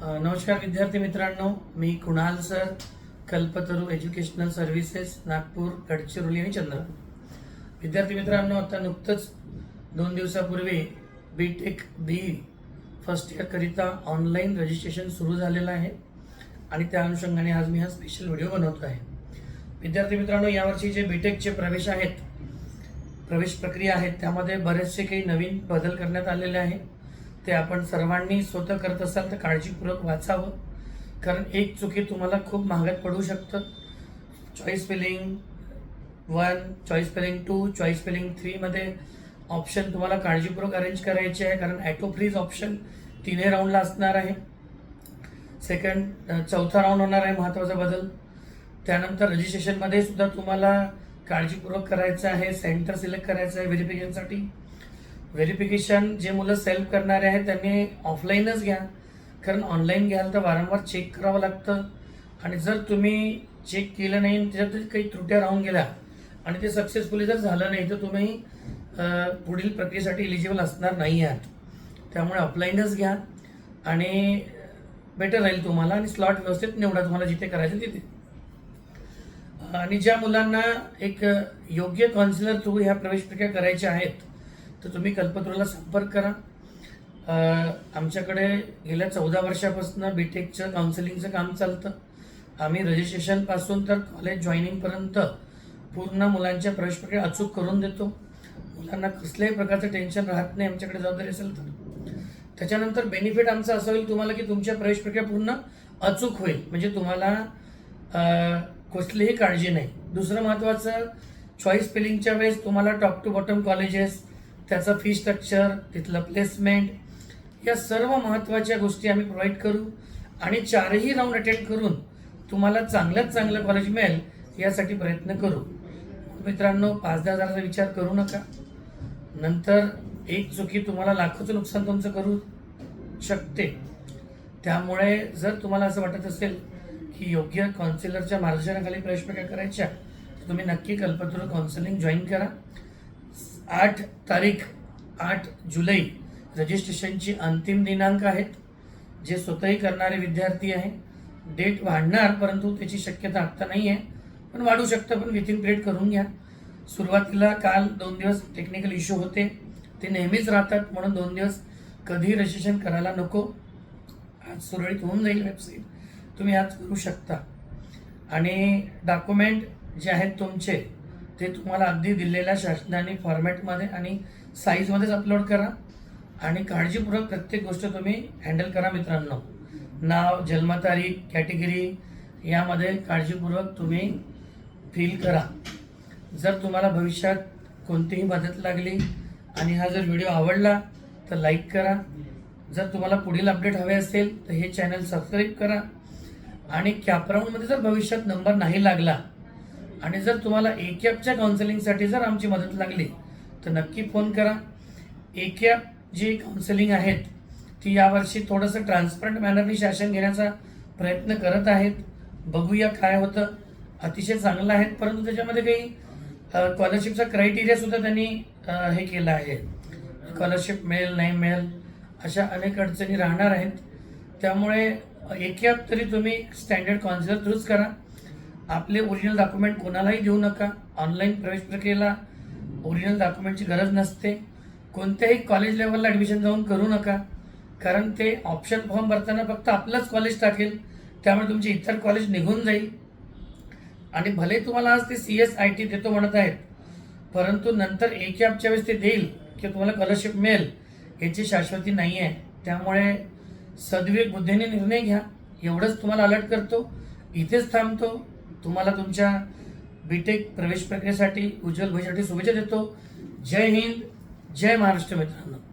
नमस्कार विद्यार्थी मित्रांनो मी Kunal sir Kalpataru educational services Nagpur Gadchiroli आणि चंद्रपूर. विद्यार्थी मित्रांनो आता नुकतंच दोन दिवसापूर्वी बी टेक बी फर्स्ट इयरकरिता ऑनलाईन रजिस्ट्रेशन सुरू झालेलं आहे आणि त्या अनुषंगाने आज मी हा स्पेशल व्हिडिओ बनवतो आहे. विद्यार्थी मित्रांनो यावर्षी जे बी टेकचे प्रवेश आहेत प्रवेश प्रक्रिया आहेत त्यामध्ये बरेचसे काही नवीन बदल करण्यात आलेले आहे. ते आपण सर्वांनी स्वतः करत असाल तर काळजीपूर्वक वाचावं. कारण एक चुकी तुम्हाला खूप महागात पडू शकतं. Choice filling one choice filling two choice filling थ्रीमध्ये option तुम्हाला काळजीपूर्वक अरेंज करायचे आहे. कारण ॲटो फ्रीज ऑप्शन तिन्ही राऊंडला असणार आहे. सेकंड चौथा राऊंड होणार आहे महत्त्वाचा बदल. त्यानंतर रजिस्ट्रेशनमध्ये सुद्धा तुम्हाला काळजीपूर्वक करायचं आहे. सेंटर सिलेक्ट करायचं आहे व्हेरिफिकेशनसाठी व्हेरिफिकेशन जे मुलं सेल्फ करणारे आहेत त्यांनी ऑफलाईनच घ्या. कारण ऑनलाईन घ्याल तर वारंवार चेक करावं लागतं. आणि जर तुम्ही चेक केलं नाही त्याच्यात काही त्रुट्या राहून गेल्या आणि ते सक्सेसफुली जर झालं नाही तर तुम्ही पुढील प्रक्रियेसाठी इलिजिबल असणार नाही आहात. त्यामुळे ऑफलाईनच घ्या आणि बेटर राहील तुम्हाला आणि स्लॉट व्यवस्थित निवडा तुम्हाला जिथे करायचं तिथे. आणि ज्या मुलांना एक योग्य काउन्सिलर थ्रू ह्या प्रवेश प्रक्रिया करायच्या आहेत तर तुम्ही कल्पतरूला संपर्क करा. आमच्याकडे गेल्या चौदा वर्षापासून बी टेकचं काउन्सिलिंगचं काम चालतं. आम्ही रजिस्ट्रेशनपासून तर कॉलेज जॉईनिंगपर्यंत पूर्ण मुलांच्या प्रवेश प्रक्रिया अचूक करून देतो. मुलांना कसल्याही प्रकारचं टेन्शन राहत नाही आमच्याकडे जबाबदारी असेल तर. त्याच्यानंतर बेनिफिट आमचं असं होईल तुम्हाला की तुमच्या प्रवेश प्रक्रिया पूर्ण अचूक होईल. म्हणजे तुम्हाला कसलीही काळजी नाही. दुसरं महत्त्वाचं चॉईस फिलिंगच्या वेळेस तुम्हाला टॉप टू बॉटम कॉलेजेस त्याचं फी स्ट्रक्चर तिथलं प्लेसमेंट या सर्व महत्त्वाच्या गोष्टी आम्ही प्रोव्हाइड करू आणि चारही राऊंड अटेंड करून तुम्हाला चांगल्यात चांगलं कॉलेज मिळेल यासाठी प्रयत्न करू. मित्रांनो पाच दहा हजाराचा विचार करू नका. नंतर एक चुकी तुम्हाला लाखोचं नुकसान तुमचं करू शकते. त्यामुळे जर तुम्हाला असं वाटत असेल की योग्य काउन्सिलरच्या मार्गदर्शनाखाली प्रवेश प्रक्रिया करायच्या तर तुम्ही नक्की कल्पतरू काउन्सिलिंग जॉईन करा. आठ तारीख आठ जुलै रजिस्ट्रेशनची अंतिम दिनांक आहेत जे स्वतःही करणारे विद्यार्थी आहे. डेट वाढणार परंतु त्याची शक्यता आत्ता नाही आहे. पण वाढू शकतं पण विथिन पिरियड करून घ्या. सुरुवातीला काल दोन दिवस टेक्निकल इश्यू होते. ते नेहमीच राहतात म्हणून दोन दिवस कधी रजिस्ट्रेशन करायला नको. आज सुरळीत होऊन जाईल वेबसाईट तुम्ही आज करू शकता. आणि डॉक्युमेंट जे आहेत तुमचे ते तुम्हाला अगदी दिलेल्या शासनाने फॉर्मॅटमध्ये आणि साईजमध्येच अपलोड करा. आणि काळजीपूर्वक प्रत्येक गोष्ट तुम्ही हँडल करा मित्रांनो. नाव जन्मतारीख कॅटेगरी यामध्ये काळजीपूर्वक तुम्ही फील करा. जर तुम्हाला भविष्यात कोणतीही मदत लागली आणि हा जर व्हिडिओ आवडला तर लाईक करा. जर तुम्हाला पुढील अपडेट हवे असेल तर हे चॅनल सबस्क्राईब करा. आणि कॅपराऊंडमध्ये जर भविष्यात नंबर नाही लागला आणि जर तुम्हाला एकॅपच्या काउन्सिलिंगसाठी जर आमची मदत लागली तर नक्की फोन करा. एकॅप जी काउन्सिलिंग आहेत ती यावर्षी थोडंसं ट्रान्सपरंट मॅनरनी शासन घेण्याचा प्रयत्न करत आहेत. बघूया काय होतं. अतिशय चांगलं आहे परंतु त्याच्यामध्ये काही स्कॉलरशिपचा क्रायटेरियासुद्धा त्यांनी हे केलं आहे. स्कॉलरशिप मिळेल नाही मिळेल अशा अनेक अडचणी राहणार आहेत. त्यामुळे एक तरी तुम्ही स्टँडर्ड काउन्सिलर थ्रूच करा. आपले ओरिजिनल डॉक्युमेंट कोणालाही देऊ नका. ऑनलाईन प्रवेश प्रक्रियेला ओरिजिनल डॉक्युमेंटची गरज नसते. कोणत्याही कॉलेज लेवलला ॲडमिशन जाऊन करू नका. कारण ते ऑप्शन फॉर्म भरताना फक्त आपलंच कॉलेज टाकेल. त्यामुळे तुमचे इतर कॉलेज निघून जाईल. आणि भले तुम्हाला आज ते सी एस आय टी देतो म्हणत आहेत परंतु नंतर एक ॲपच्या वेळेस ते देईल की तुम्हाला स्कॉलरशिप मिळेल याची शाश्वती नाही आहे. त्यामुळे सद्विवेक बुद्धीने निर्णय घ्या. एवढंच तुम्हाला अलर्ट करतो. इथेच थांबतो. तुम्हाला तुमच्या बीटेक प्रवेश प्रक्रियेसाठी उज्ज्वल भविष्यासाठी शुभेच्छा देतो. जय हिंद जय महाराष्ट्र मित्रांनो.